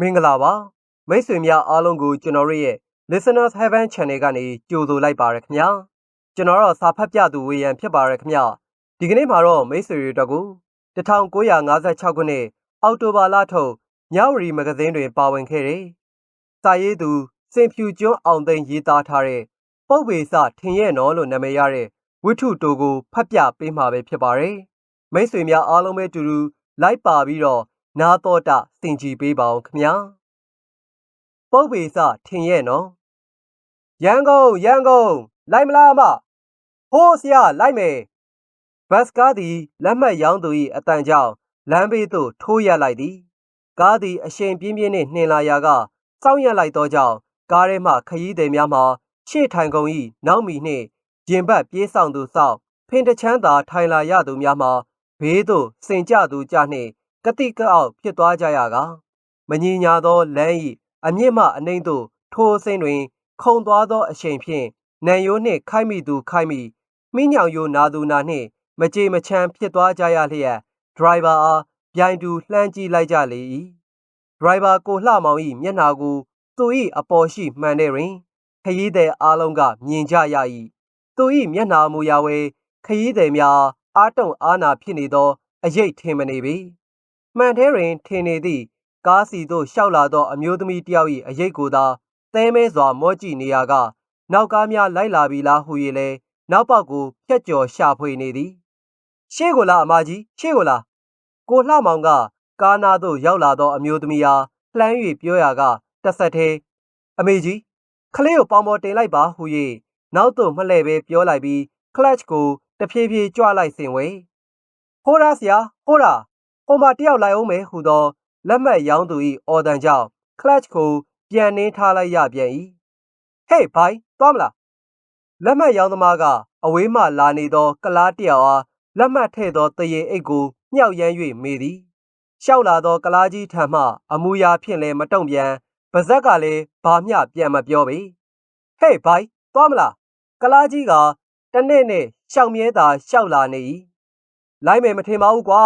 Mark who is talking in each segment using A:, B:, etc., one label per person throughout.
A: မင်္ဂလာပါမိတ်ဆွေများအားလုံးကိုကျွန်တော်တို့ရဲ့ Listeners Heaven Channel ကနေကြိုဆိုလိုက်ပါရခင်ဗျာကျွန်တော်တော့စာဖတ်ပြသူဝေယံဖြစ်ပါရခင်ဗျာဒီကနေ့မှာတော့မိတ်ဆွေတွေအတွက်ကို1956ခုနှစ်အောက်တိုဘာလထုတ်ညဝရီမဂဇင်းတွင်ပါဝင်ခဲ့တဲ့စာရေးသူစင်ဖြူကျွန်းအောင်သိန်းရေးသားထားတဲ့ပုပ်ပေစထင်ရဲ့နော်လို့နာမည်ရတဲ့ဝိထုတိုကိုဖတ်ပြပေးမှာပဲဖြစ်ပါတယ်မိတ်ဆွေများအားလုံးပဲတူတူလိုက်ပါပြီးတော့ နာတော်တာစင်ကြည်ပေးပါအောင်ခင်ဗျာပုပ်ပေစထင်ရဲ့နော်ရန်ကုန်ရန်ကုန်လိုက်မလားအမဟိုးဆရာလိုက်မယ်ဘတ်စကားသည်လက်မှတ်ရောင်းသူ၏အတန်ကြောင့်လမ်းဘေးသို့ထိုးရလိုက်သည်ကားသည်အရှင်ပြင်းပြင်းနှင့်နှင်လာရာကစောင့်ရလိုက်သောကြောင့်ကားထဲမှခရီးသည်များမှရှေ့ထိုင်ကုန်၏နောက်မီနှင့်ရင်ဘတ်ပြေးဆောင်သူစောင့်ဖင်တချမ်းသာထိုင်လာရသူများမှဘေးသို့စင်ကြသူကြနှင့် ကတိကအောက်ဖြစ်သွားကြရကားမညီညာသောလမ်း၏အမြင့်မှအနှိမ့်သို့ထိုအစိမ့်တွင် ခုံသွားသောအချိန်ဖြင့်နံရိုးနှင့်ခိုက်မိသူခိုက်မိမိညောင်ယိုနာသူနာနှင့်မကြေမချမ်းဖြစ်သွားကြရလျက်ဒရိုင်ဘာအားပြိုင်တူလှမ်းကြည့်လိုက်ကြလေ၏ဒရိုင်ဘာကိုလှမောင်၏မျက်နှာကိုသူ၏အပေါ်ရှိမှန်တဲ့တွင်ခရီးသည်အားလုံးကမြင်ကြရ၏သူ၏မျက်နှာမူရာဝဲခရီးသည်များအားတုံအားနာဖြစ်နေသောအရေးထင်မနေပေ မှန်ထဲတွင်ထင်နေသည့်ကားစီသို့ရှောက်လာသောအမျိုးသမီးတစ်ယောက်၏အရေးကိုသာသဲမဲစွာမော့ကြည့်နေရကနောက်ကားများလိုက်လာပြီလားဟု၍လဲနောက်ပေါက်ကိုဖြတ်ကျော်ရှာဖွေနေသည်ရှေ့ကိုလားအမကြီးရှေ့ကိုလားကိုလှမောင်ကကားနာသို့ရောက်လာသောအမျိုးသမီးအားလှမ်း၍ပြောရာကတဆက်သေးအမေကြီးခလေးကိုပေါင်ပေါ်တင်လိုက်ပါဟု၍နောက်သို့မလှည့်ပဲပြောလိုက်ပြီးကလတ်ကိုတဖြည်းဖြည်းကြွလိုက်စဉ်ဝေဟိုးရာဆရာဟိုးရာ ဟိုမှာတယောက်လိုက်အောင်မယ်ဟုသောလက်မှတ်ရောင်းသူ၏အော်တန်ကြောင့်ကလတ်ကိုပြန်နှင်းထားလိုက်ရပြန်၏ဟေးဘိုင်သွားမလားလက်မှတ်ရောင်းသမားကအဝေးမှလာနေသော ကလားတယောက်အားလက်မှတ်ထည့်သောတရေအိတ်ကိုမြှောက်ရမ်း၍မေးသည်ရှောက်လာသောကလားကြီးထံမှအမူအရာဖြင့်လည်းမတုံ့ပြန်ပါဇက်ကလည်းဘာမျှပြန်မပြောပေဟေးဘိုင်သွားမလားကလားကြီးကတနေ့နဲ့ရှောက်မြဲသာရှောက်လာနေ၏လိုက်မယ်မထင်ပါဘူးကွာ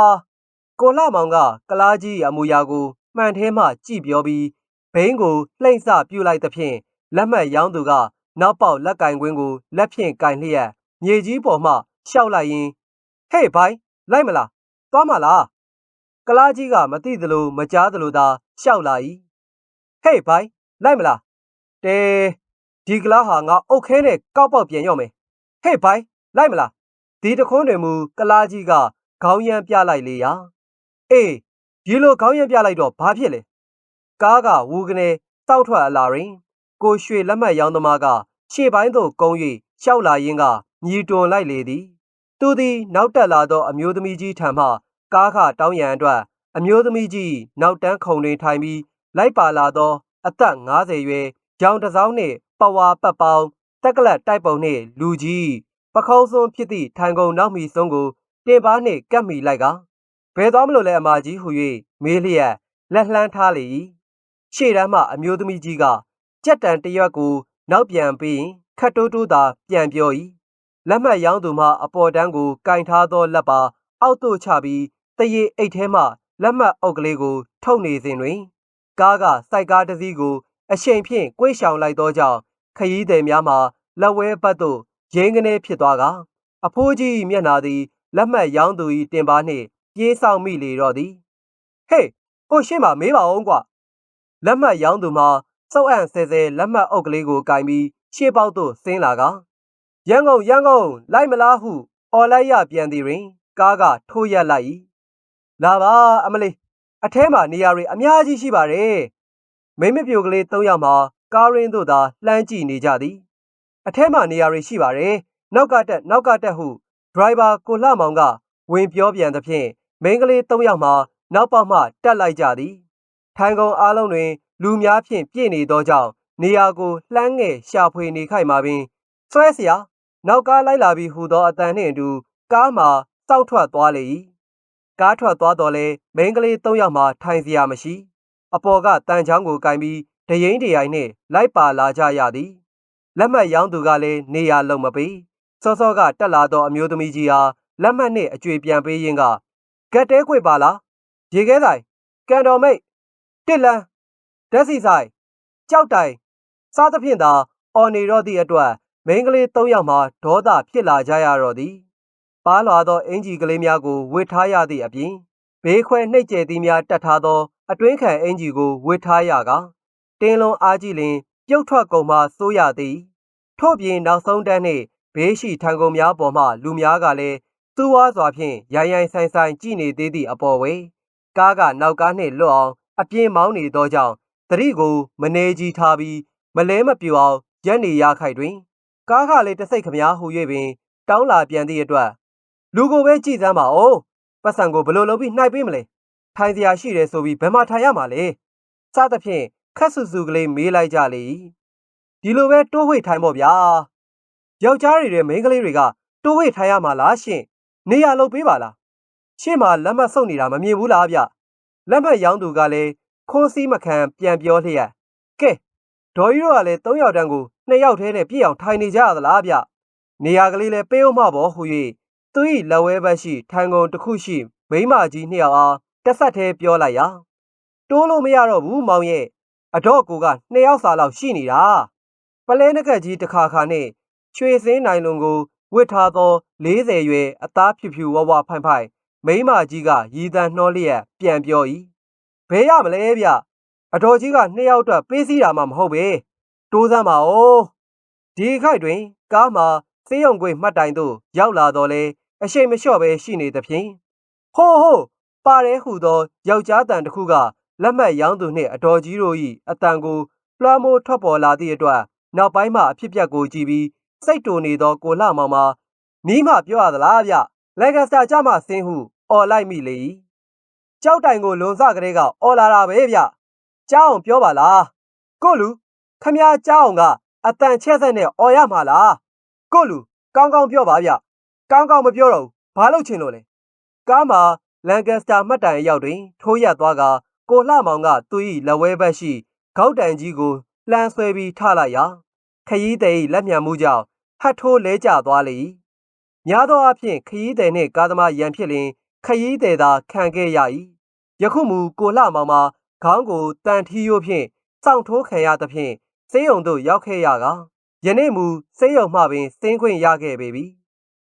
A: ကိုလှမောင်ကကလားကြီးအမူအရာကိုမှန်သေးမှကြည့်ပြောပြီးဘိန်းကိုလှိမ့်စပြူလိုက်သဖြင့်လက်မှတ်ရောင်းသူကနောက်ပေါက်လက်ကင်ကွင်းကိုလက်ဖြင့်ကင်လျက်မြေကြီးပေါ်မှရှောက်လိုက်ရင်းဟေးဘိုင်လိုက်မလားသွားမလားကလားကြီးကမသိသလိုမကြားသလိုသာရှောက်လာ၏ဟေးဘိုင်လိုက်မလားတဲဒီကလားဟာငါအုတ်ခဲနဲ့ကောက်ပေါက်ပြန်ရော့မယ်ဟေးဘိုင်လိုက်မလားဒီတခွန်းတွင်မူကလားကြီးကခေါင်းရမ်းပြလိုက်လေရာ အေးဒီလိုခေါင်းရမ်းပြလိုက်တော့ဘာဖြစ်လဲကားကဝူကနေတောက်ထွက်အလာရင်ကိုရွှေလက်မှတ်ရောင်းသမားကရှေ့ပိုင်းသို့ကုန်း၍ရှောက်လာရင်းကမြည်တွန်လိုက်လေသည်သူသည်နောက်တက်လာသောအမျိုးသမီးကြီးထံမှကားခတောင်းရန်အတွက်အမျိုးသမီးကြီးနောက်တန်းခုံတွင်ထိုင်ပြီးလိုက်ပါလာသော အသက်50ရွယ်ရောင်တစောင်းနှင့်ပဝါပတ်ပေါင်းတက်ကလတ်တိုက်ပုံနှင့်လူကြီးပခုံးစွန်းဖြစ်သည့်ထိုင်ကုန်နောက်မီစွန်းကိုတင်ပါနှင့်ကပ်မိလိုက်က ဘယ်သွားမလို့လဲအမကြီးဟူ၍မေးလျက်လက်လှမ်းထားလေ၏ရှေ့တန်းမှအမျိုးသမီးကြီးကကြက်တန်တရွက်ကိုနောက်ပြန်ပြီးရင်ခတ်တိုးတိုးသာပြန်ပြော၏လက်မှတ်ရောင်းသူမှအပေါ်တန်းကိုကင်ထားသောလက်ပါအောက်သို့ချပြီးတရေအိတ်ထဲမှလက်မှတ်အုပ်ကလေးကို ထုတ်နေစဉ်တွင် ကားကစိုက်ကားတစ်စီးကို အရှိန်ဖြင့်ကွေ့ရှောင်လိုက်သောကြောင့်ခရီးသည်များမှလက်ဝဲဘက်သို့ရင်းကနေဖြစ်သွားကအဖိုးကြီးမျက်နာသည်လက်မှတ်ရောင်းသူ၏တင်ပါနှင့် ပြေးဆောင်မိလေတော့သည်ဟေးကိုရှင်းမမေးပါအောင်ကွာလက်မှတ်ရောင်းသူမှာစောက်အံ့ဆဲဆဲလက်မှတ်အုပ်ကလေးကိုကင်ပြီးရှေ့ပေါက်သို့ဆင်းလာကရန်ကုန်ရန်ကုန်လိုက်မလားဟုအော်လိုက်ရပြန်သည်တွင် ကားကထိုးရက်လိုက်၏လာပါအမလေးအထဲမှာနေရာတွေအများကြီးရှိပါတယ်မိမပြိုကလေး၃ယောက်မှာကားရင်းသို့သာလှမ်းကြည့်နေကြသည်အထဲမှာနေရာတွေရှိပါတယ်နောက်ကတက်နောက်ကတက်ဟုဒရိုင်ဘာကိုလှမောင်ကဝင်ပြောပြန်သဖြင့် မိန်းကလေး၃ယောက်မှာနောက်ပေါက်မှတက်လိုက်ကြသည်ထိုင်ကုန်အားလုံးတွင် လူများဖြင့်ပြည့်နေသောကြောင့်နေရာကိုလှမ်းငယ်ရှာဖွေနေခိုက်မှာပင်ဆွဲเสียနောက်ကားလိုက်လာပြီးဟူသောအတန်နှင့်အတူကားမှာစောက်ထွက်သွားလေ၏ကားထွက်သွားတော့လဲမိန်းကလေး၃ယောက်မှထိုင်เสียမရှိ အပေါ်ကတန်ချောင်းကိုကင်ပြီးတရင်တရိုင်နှင့်လိုက်ပါလာကြရသည်လက်မှတ်ရောင်းသူကလည်းနေရာလုံမပေးစောစောကတက်လာသောအမျိုးသမီးကြီးဟာလက်မှတ်နှင့်အကျွေပြန်ပေးရင်းက ကက်တဲခွေပါလားရေခဲဆိုင်ကန်တော်မိတ်တစ်လန်းဓာတ်စီဆိုင်ကြောက်တိုင်စားသဖြင့်သာအော်နေတော့သည့်အတွက်မိန်းကလေး၃ယောက်မှဒေါသဖြစ်လာကြရတော့သည်ပါလွာသောအင်ဂျီကလေးများကိုဝစ်ထားရသည့်အပြင်ဘေးခွဲနှိပ်ကျဲသည်များတတ်ထားသောအတွင်းခံအင်ဂျီကိုဝစ်ထားရကတင်းလုံးအားကြီးလင်ပြုတ်ထွက်ကုန်မှစိုးရသည်ထို့ပြင်နောက်ဆုံးတန်းနှင့်ဘေးရှိထံကုန်များပေါ်မှလူများကလည်း သူ့ဝါစွာဖြင့်ရိုင်ရိုင်ဆိုင်ဆိုင်ကြည်နေသေးသည့်အပေါ်ဝေကားကနောက်ကားနှင့်လွတ်အောင်အပြင်းမောင်းနေသောကြောင့်သတိကိုမနေကြီးထားပြီးမလဲမပြူအောင်ရက်နေရခိုက်တွင် ကားကလေးတစိတ်ခမားဟူ၍ပင် တောင်းလာပြန်သည့်အတွက်လူကိုပဲကြည်စမ်းပါဦးပတ်စံကိုဘယ်လိုလုပ်ပြီးနှိုက်ပေးမလဲထိုင်စရာရှိတယ်ဆိုပြီးဘယ်မှာထိုင်ရမှာလဲစသဖြင့်ခက်ဆူဆူကလေးမေးလိုက်ကြလေဒီလိုပဲတိုးဝှေ့ထိုင်ပေါ့ဗျာယောက်ျားတွေရဲ့မိန်းကလေးတွေကတိုးဝှေ့ထိုင်ရမှာလားရှင် နေရလုပ်ပေးပါလားရှေ့မှာလက်မှတ်ဆုပ်နေတာမမြင်ဘူးလားဗျလက်မှတ်ရောင်းသူကလည်းခွန်းစည်းမခံပြန်ပြောလျက်ကဲဒေါ်ကြီးတို့ကလည်း၃ယောက်တန်းကိုနှစ်ယောက်တည်းနဲ့ပြည့်အောင်ထိုင်နေကြရသလားဗျနေရာကလေးလည်းပေးအောင်မပေါ်ဟူ၍သူ၏လက်ဝဲဘက်ရှိထန်ကုန်တစ်ခုရှိမိမကြီးနှစ်ယောက်အားတက်ဆက်သေးပြောလိုက်ရာတိုးလို့မရတော့ဘူးမောင်ရဲ့အတော့ကိုကနှစ်ယောက်စာလောက်ရှိနေတာပလဲနကက်ကြီးတစ်ခါခါနဲ့ရွှေစင်းနိုင်လွန်ကို ဝစ်ထားသော40ရွယ်အသားဖြူဖြူဝဝဖိုင်ဖိုင်မိမကြီးကရည်တန်းနှောလျက်ပြန်ပြော၏ဘယ်ရမလဲဗျအတော်ကြီးကနှစ်ယောက်အတွက်ပေးစည်းတာမှမဟုတ်ပဲတိုးစမ်းပါဦးဒီခိုက်တွင် ကားမှာစေးရုံခွေမှတ်တိုင်သို့ရောက်လာတော့လဲအရှိန်မလျှော့ပဲရှိနေသဖြင့်ဟိုးဟိုးပါရဲဟူသောယောက်ျားတန်တစ်ခုကလက်မှတ်ရောင်းသူနှင့်အတော်ကြီးတို့၏အတန်ကိုလွှမ်းမိုးထွက်ပေါ်လာသည့်အတွက်နောက်ပိုင်းမှာအဖြစ်ပြက်ကိုကြည့်ပြီး စိတ်တူနေသောကိုလှမောင်မှာနီးမှပြောရသလားဗျလက်ဂစတာကြမှဆင်းဟုအော်လိုက်မိလေ၏ကြောက်တိုင်ကိုလွန်စကလေးကအော်လာတာပဲဗျကြားအောင်ပြောပါလားကိုလူခမည်းကြားအောင်ကအတန်ချက်ဆက်နဲ့အော်ရမှာလားကိုလူကောင်းကောင်းပြောပါဗျကောင်းကောင်းမပြောတော့ဘူးဘာလို့ချင်လို့လဲကားမှာလန်ကစတာမှတ်တိုင်အရောက်တွင် ထိုးရက်သွားကကိုလှမောင်ကသူ၏လက်ဝဲဘက်ရှိခေါက်တိုင်ကြီးကိုလှမ်းဆွဲပြီးထလိုက်ရာခရီးသည်၏လက်မြန်မှုကြောင့် ဟတ်ထိုးလဲကျသွားလေ၏များသောအားဖြင့်ခရီးသည်နှင့်ကားသမားရန်ဖြစ်လျင်ခရီးသည်သာခံခဲ့ရ၏ယခုမူကိုလှမောင်မှာခေါင်းကိုတန်ထီးရိုးဖြင့်စောင့်ထိုးခံရသဖြင့်စေးရုံသို့ရောက်ခဲ့ရကယနေ့မူစေးရုံမှပင်စင်းခွင့်ရခဲ့ပေပြီ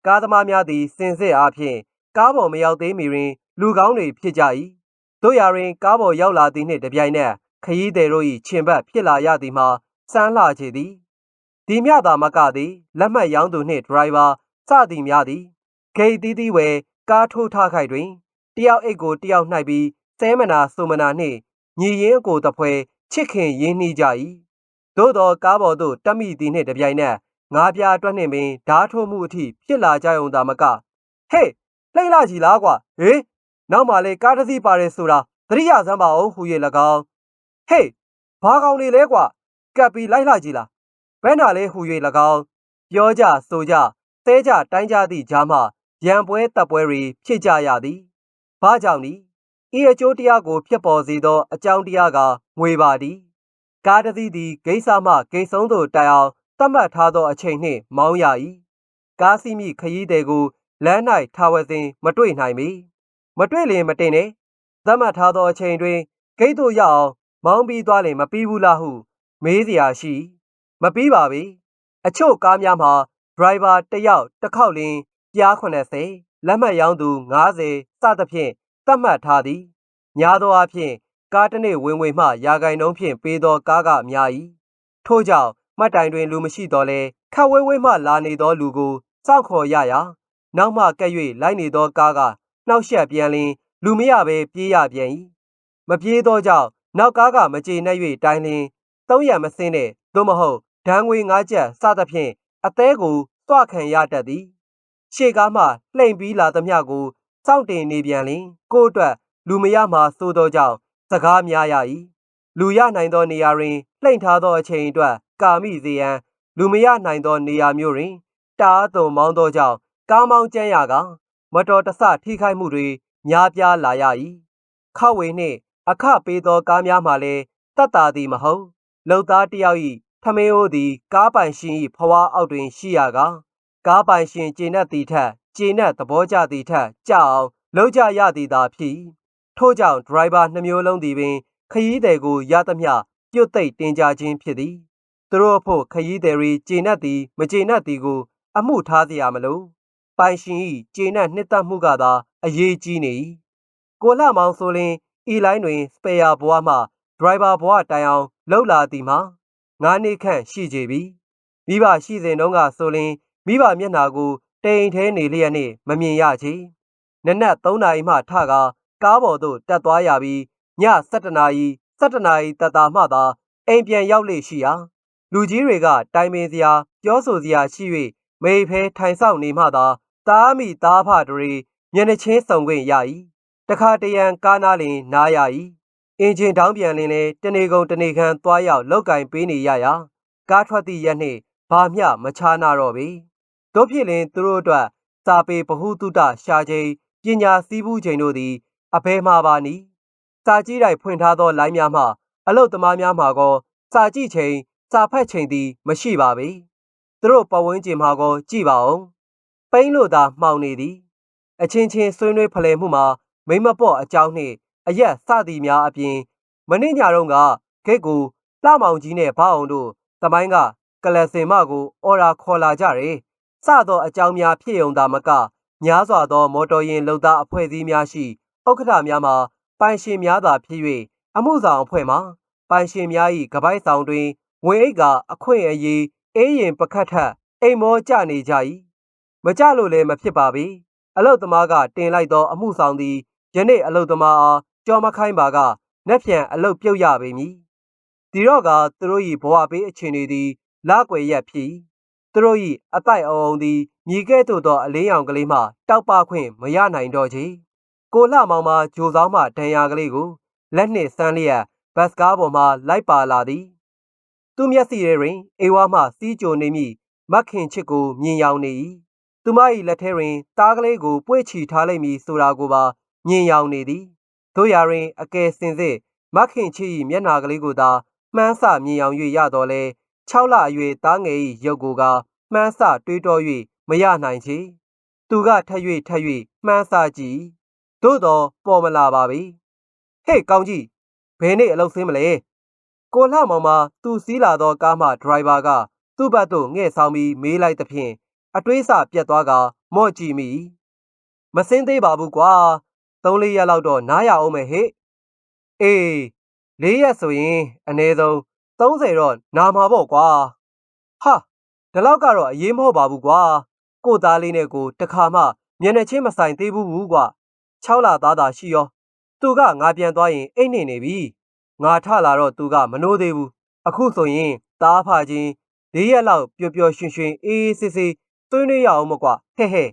A: ကားသမားများသည်စင်စစ်အားဖြင့်ကားပေါ်မရောက်သေးမီတွင် လူကောင်းတွေဖြစ်ကြ၏တို့ရာတွင်ကားပေါ်ရောက်လာသည်နှင့်တပြိုင်နက်ခရီးသည်တို့၏ခြင်ဘက်ဖြစ်လာရသည်မှာစမ်းလှချေသည် ဒီမြသာမကသည်လက်မှတ်ရောင်းသူနှင့်ဒရိုင်ဘာစသည်များသည်ဂိတ်တီးတီးဝဲကားထိုးထားခိုက်တွင်တယောက်အိတ်ကိုတယောက်နှိုက်ပြီးစဲမနာဆိုမနာနှင့်ညီရင်းကိုတဖွဲချစ်ခင်ရင်းနှီးကြ၏သို့သောကားပေါ်သို့တက်မိသည်နှင့်တပြိုင်နက်ငါးပြားအတွက်နှင့်ပင်ဓားထိုးမှုအထိဖြစ်လာကြုံသာမကဟေးလှိမ့်လာကြည်လားကွာဟေးနောက်မှလေကားတစ်စီးပါတယ်ဆိုတာသတိရစမ်းပါအောင်ဟူ၍၎င်းဟေးဘာကောင်နေလဲကွာကပ်ပြီးလိုက်လာကြည်လား ဘဲနာလေးဟူ၍၎င်းပြောကြဆိုကြသဲကြတိုင်းကြသည့်ကြားမှရံပွဲတပ်ပွဲတွေဖြစ်ကြရသည်ဘာကြောင့်နည်းဤအကျိုးတရားကိုဖြစ်ပေါ်စေသောအကြောင်းတရားကငွေပါသည်ကားတစ်စီးသည်ဂိတ်ဆမှဂိတ်ဆုံးသို့တိုင်အောင်သတ်မှတ်ထားသောအချိန်နှင့်မောင်းရ၏ကားစီးမိခရီးသည်ကိုလမ်း၌ထားဝစဉ်မတွေ့နိုင်ပေမတွေ့လျင်မတင်နဲ့သတ်မှတ်ထားသောအချိန်တွင်ဂိတ်သို့ရောက်အောင်မောင်းပြီးသွားလျင်မပြီးဘူးလားဟု မေးစရာရှိ မပြီးပါဘူးအချို့ကားများမှာဒရိုင်ဘာတစ်ယောက်တစ်ခေါက်လင်းပြား80လက်မှတ်ရောင်းသူ90စသဖြင့်သတ်မှတ်ထားသည်များသောအားဖြင့်ကားတစ်နေ့ဝင်ဝင်မှရာဂိုင်နှုန်းဖြင့်ပေးသောကားကများ၏ထို့ကြောင့်မှတ်တိုင်တွင်လူမရှိတော့လဲခက်ဝဲဝဲမှလာနေသောလူကိုစောင့်ခေါ်ရရာနောက်မှကဲ့၍လိုက်နေသောကားကနှောက်ယှက်ပြန်လင်လူမရဘဲပြေးရပြန်၏မပြေးသောကြောင့်နောက်ကားကမကြေနှက်၍တိုင်းလင်သုံးရမစင်းနဲ့သို့မဟုတ် ဒဏ်ငွေ၅ကျပ်စသဖြင့်အသေးကိုတွခံရတတ်သည်ရှေ့ကားမှလှိမ့်ပြီးလာသမျှကိုစောင့်တင်နေပြန်လင်ကို့အတွက်လူမရမှသို့သောကြောင့်စကားများရ၏လူရနိုင်သောနေရာတွင်လှိမ့်ထားသောအချိန်အတွက်ကာမိစေရန်လူမရနိုင်သောနေရာမျိုးတွင်တားသွန်မောင်းသောကြောင့်ကားမောင်းကျန်းရကမတော်တဆထိခိုက်မှုတွေများပြားလာရ၏ခောက်ဝေနှင့်အခပေးသောကားများမှလည်းတတ်တာသည်မဟုတ်လုံသားတယောက်၏ ထမင်းအိုးသည်ကားပိုင်ရှင်၏ဖွားအောက်တွင်ရှိရာကကားပိုင်ရှင်ကျေနပ်သည်ထက်ကျေနပ်သဘောကျသည်ထက်ကြအောင်လုပ်ကြရသည်သာဖြစ်ထို့ကြောင့်ဒရိုင်ဘာနှမျိုးလုံးသည်ပင် ခရီးသည်ကိုရသမျှပြုတ်သိမ့်တင်ကြခြင်းဖြစ်သည်သူတို့အဖို့ခရီးသည်ရီကျေနပ်သည်မကျေနပ်သည်ကို အမှုထားစရာမလိုပိုင်ရှင်၏ကျေနပ်နှစ်သက်မှုကသာအရေးကြီးနေ၏ကိုလမောင်ဆိုလင်ဤလိုင်းတွင်စပယ်ယာဘွားမှဒရိုင်ဘာဘွားတိုင်အောင်လှုပ်လာသည်မှာ ငါးနှစ်ခန့်ရှိကြပြီမိဘရှိစဉ်တုန်းကဆိုလင်မိဘမျက်နှာကိုတိမ်ထဲနေလျက်နှင့်မမြင်ရချေနနက်3နာရီမှထကားကားပေါ်သို့တက်သွားရပြီးည7နာရီ7နာရီတတာမှသာအိမ်ပြန်ရောက်လေရှိရာလူကြီးတွေကတိုင်ပင်စရာပြောဆိုစရာရှိ၍မေဖဲထိုင်ဆောင်နေမှသာတားမိသားဖတွေမျက်နှချင်းစုံခွင့်ရ၏တခါတရံကားနာလင်နားရ၏ အင်ဂျင်တောင်းပြန်လင်လေတနေကုန်တနေခမ်းသွားရောက်လောက်ကင်ပေးနေရရာကားထွက်သည့်ရက်နှင့်ဘာမျှမချာနာတော့ပေတို့ဖြစ်လင်သူတို့အတွက်စာပေဗဟုသုတရှာခြင်းပညာစည်းပူးခြင်းတို့သည်အဘယ်မှာပါနည်းစာကြည့်တိုင်းဖွင့်ထားသောလိုင်းများမှအလုတ်သမားများမှာကောစာကြည့်ချိန်စာဖတ်ချိန်သည်မရှိပါပေသူတို့ပဝန်းကျင်မှာကောကြည့်ပါအောင်ပိန်းလို့သာမှောင်နေသည်အချင်းချင်းဆွေးနွေးဖလှယ်မှုမှာမိမပေါ့အကြောင်းနှင့် အရက်စသည်များအပြင်မနေ့ညတုန်းကဂိတ်ကိုလှမောင်ကြီးနဲ့ဘောက်အောင်တို့တမိုင်းကကလစင်မကိုအော်ရာခေါ်လာကြတယ်စသောအကြောင်းများဖြစ်ုံသာမကများစွာသော မော်တော်ယာဉ်လုံသားအဖွဲ့အစည်းများရှိဥက္ကဋ္ဌများမှာပိုင်ရှင်များသာဖြစ်၍အမှုဆောင်အဖွဲ့မှာပိုင်ရှင်များ၏ကပိုက်ဆောင်တွင်ဝင်အိတ်ကအခွင့်အရေးအေးရင်ပကတ်ထက်အိမ်မောကြနေကြ၏မကြလို့လည်းမဖြစ်ပါပေအလုတ်သမားကတင်လိုက်သောအမှုဆောင်သည်ယနေ့အလုတ်သမားအား ကြောမခိုင်းပါကနှက်ပြန်အလုတ်ပြုတ်ရပေမည်ဒီတော့ကသူတို့၏ဘဝပေးအခြေအနေသည်လကွယ်ရက်ဖြစ်သူတို့၏အတိုက်အုံသည်မြည်ကဲ့သို့သောအလင်းရောင်ကလေးမှတောက်ပခွင့်မရနိုင်တော့ချေကိုလှမောင်မှဂျိုဆောင်မှဒဏ်ရာကလေးကိုလက်နှင့်ဆန်းလျက်ဘတ်စကားပေါ်မှလိုက်ပါလာသည်သူမျက်စိထဲတွင်အေဝါမှစီးကြိုနေမိမခင်ချစ်ကိုမြင်ရောင်နေ၏သူမ၏လက်ထဲတွင်တားကလေးကိုပွေ့ချီထားလိုက်မည်ဆိုတာကိုပါမြင်ရောင်နေသည် တို့ရာတွင်အကယ်စင်စစ်မခင်ချစ်၏မျက်နှာကလေးကိုသာမှန်းဆမြင်ရောင်၍ရတော်လဲ6လအရွယ်သားငယ်၏ရုပ်ကိုကမှန်းဆတွေးတော၍မရနိုင်ချေသူကထက်၍ထက်၍မှန်းဆကြည့်သို့တော်ပေါ်မလာပါပေဟေ့ကောင်းကြီးဘယ်နေ့အလုပ်ဆင်းမလဲကိုလှမောင်မှာသူစီးလာသောကားမှဒရိုင်ဘာကသူ့ဘက်သို့ငှဲ့ဆောင်ပြီးမေးလိုက်သဖြင့်အတွေးဆပြတ်သွားကမော့ကြည့်မိမစင်းသေးပါဘူးကွာ သုံးလေးရက်လောက်တော့နားရအောင်မယ်ဟဲ့အေးလေးရက်ဆိုရင်အနည်းဆုံး30တော့နာမှာပေါ့ကွာဟာဒီလောက်ကတော့အရေးမဟုတ်ပါဘူးကွာကိုသားလေးနဲ့ကိုတခါမှမျက်နှာချင်းမဆိုင်သေးဘူးဘူးကွာ6လသားသာရှိရောသူကငါပြန်သွားရင်အိတ်နေနေပြီငါထလာတော့သူကမနိုးသေးဘူးအခုဆိုရင်တားဖချင်း၄ရက်လောက်ပျော်ပျော်ရွှင်ရွှင်အေးအေးဆေးဆေးသွေးနှွေးရအောင်မကွာဟဲ့ဟဲ့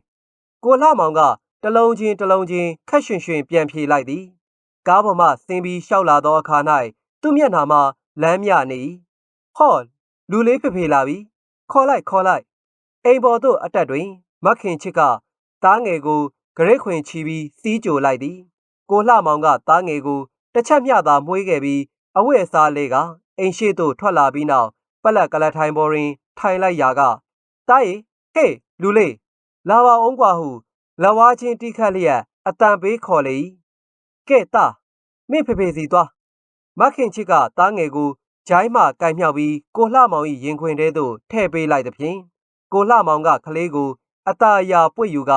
A: ကိုလှမောင်က တလုံးချင်းတလုံးချင်းခက်ရွှင်ရွှင်ပြန်ဖြေလိုက်သည်ကားပေါ်မှဆင်းပြီးရှောက်လာသောအခါ၌သူ့မျက်နှာမှာလမ်းမြနေ၏ဟော့လူလေးဖေဖေလာပြီခေါ်လိုက်ခေါ်လိုက်အိမ်ပေါ်သို့အတက်တွင် မခင်ချစ်ကသားငယ်ကိုဂရိတ်ခွင်ချီပြီးစီးကြိုလိုက်သည်ကိုလှမောင်ကသားငယ်ကိုတစ်ချက်မျှသာမွှေးခဲ့ပြီးအဝတ်အစားလေးကအိမ်ရှိသို့ထွက်လာပြီးနောက်ပလက်ကလထိုင်ပေါ်တွင် ထိုင်လိုက်ရာကတားရီဟေးလူလေးလာပါအောင်ကွာဟု လက်ဝါးချင်းတိခတ်လျက်အတန်ပေးခေါ်လေ၏ကဲတာမင်းဖေဖေစီသွားမခင်ချစ်ကသားငယ်ကိုဂျိုင်းမှကင်မြောက်ပြီးကိုလှမောင်၏ရင်ခွင်ထဲသို့ထည့်ပေးလိုက်သဖြင့်ကိုလှမောင်ကကလေးကိုအตาအရာပွေ့ယူက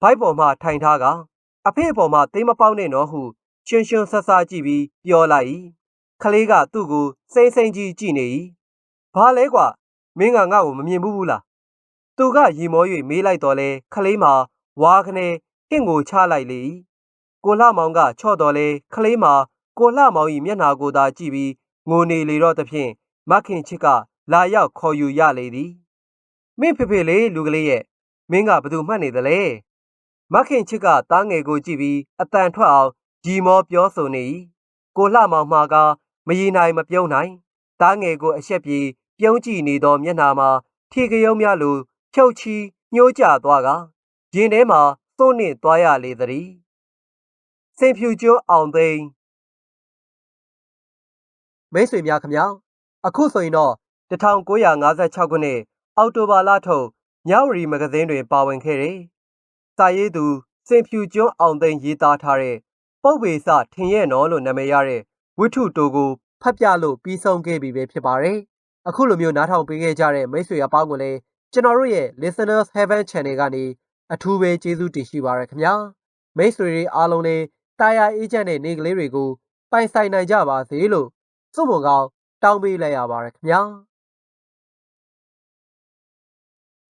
A: ဘိုက်ပေါ်မှထိုင်ထားကအဖေပေါ်မှသိမပေါက်နဲ့နော်ဟုရှင်ရှင်ဆဆကြည့်ပြီးပြောလိုက်၏ကလေးကသူ့ကိုစိမ့်စိမ့်ကြီးကြည့်နေ၏ဘာလဲကွာမင်းကငါ့ကိုမမြင်ဘူးဘူးလားသူကရီမော၍မေးလိုက်တော့လဲကလေးမှာ ဝါခနဲ့ဟင့်ကိုချလိုက်လေ၏ကိုလှမောင်ကချော့တော်လဲကလေးမှာကိုလှမောင်၏မျက်နှာကိုသာကြည့်ပြီးငိုနေလေတော့သဖြင့်မခင်ချစ်ကလာရောက်ခေါ်ယူရလေသည်မင်းဖေဖေလေးလူကလေးရဲ့မင်းကဘသူမှတ်နေသလဲမခင်ချစ်ကတားငယ်ကိုကြည့်ပြီးအတန်ထွက်အောင်ကြီးမောပြောဆိုနေ၏ကိုလှမောင်မှာကမရီနိုင်မပြုံးနိုင်တားငယ်ကိုအဆက်ပြေပြုံးကြည့်နေသောမျက်နှာမှာထီကရုံးများလိုဖြုတ်ချီညှိုးကျသွားက ရင်ထဲမှာသို့နှင့်သွားရလေသည်စင်ဖြူကျွန်းအောင်သိန်းမိတ်ဆွေများခင်ဗျာအခုဆိုရင်တော့1956ခုနှစ်အောက်တိုဘာလထုတ်ညဝရီမဂဇင်းတွင်ပါဝင်ခဲ့တဲ့စာရေးသူစင်ဖြူကျွန်းအောင်သိန်းရေးသားထားတဲ့ပုပ်ပေစထင်ရဲ့နော်လို့နာမည်ရတဲ့ဝိထုတိုကိုဖတ်ပြလို့ပြီးဆုံးခဲ့ပြီပဲဖြစ်ပါတယ်အခုလိုမျိုးနားထောင်ပေးခဲ့ကြတဲ့မိတ်ဆွေအပေါင်းကိုလည်းကျွန်တော်တို့ရဲ့ Listeners Heaven Channel ကနေ အထူးပဲကျေးဇူးတင်ရှိပါရခင်ဗျာမိတ်ဆွေတွေအားလုံးလည်းတာယာအေးချမ်းတဲ့နေ့ကလေးတွေကိုပိုင်ဆိုင်နိုင်ကြပါစေလို့စွန့်မွန်ကောင်းတောင်းပေးလိုက်ရပါရခင်ဗျာ